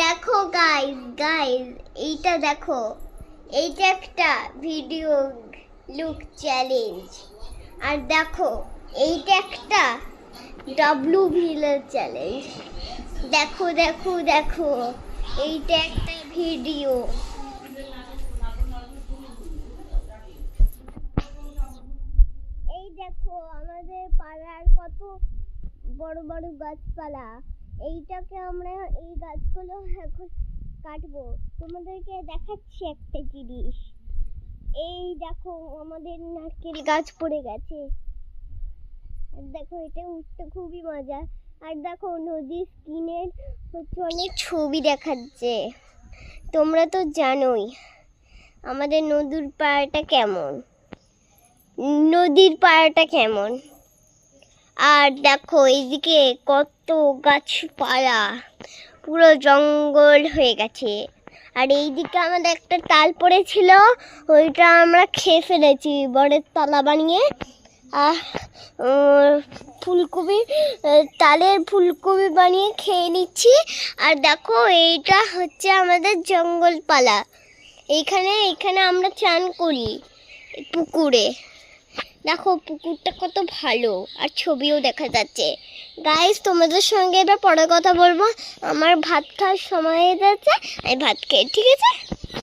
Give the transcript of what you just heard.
দেখো guys guys এইটা দেখো। এইটা একটা ভিডিও লুক চ্যালেঞ্জ আর দেখো, এইটা একটা ডাব্লু ভিলের চ্যালেঞ্জ দেখো দেখো দেখো, এইটা একটা ভিডিও এই দেখো, আমাদের পাড়ার কত বড় বড় গাছপালা। এইটাকে আমরা এই গাছগুলো এখন কাটবো। তোমাদেরকে দেখাচ্ছি একটা জিনিস। এই দেখো, আমাদের নারকেল গাছ পড়ে গেছে। দেখো, এটা উঠতে খুবই মজা। আর দেখো, নদীর স্কিনের হচ্ছে অনেক ছবি দেখাচ্ছে। তোমরা তো জানোই, আমাদের নদীর পাড়াটা কেমন? নদীর পাড়াটা কেমন? আর দেখো, এইদিকে কত গাছপালা, পুরো জঙ্গল হয়ে গেছে। আর এইদিকে আমাদের একটা তাল পড়েছিল, ওইটা আমরা খেয়ে ফেলেছি বড়ের তলা বানিয়ে। আর ফুলকপি, তালের ফুলকপি বানিয়ে খেয়ে নিচ্ছি। আর দেখো, এইটা হচ্ছে আমাদের জঙ্গলপালা। এইখানে এখানে আমরা চান করি পুকুরে। দেখো, পুকুরটা কত ভালো, আর ছবিও দেখা যাচ্ছে। গাইজ তোমাদের সঙ্গে এবার পরে কথা বলব। আমার ভাত খাওয়ার সময় হয়ে যাচ্ছে, আমি ভাত খেয়ে, ঠিক আছে?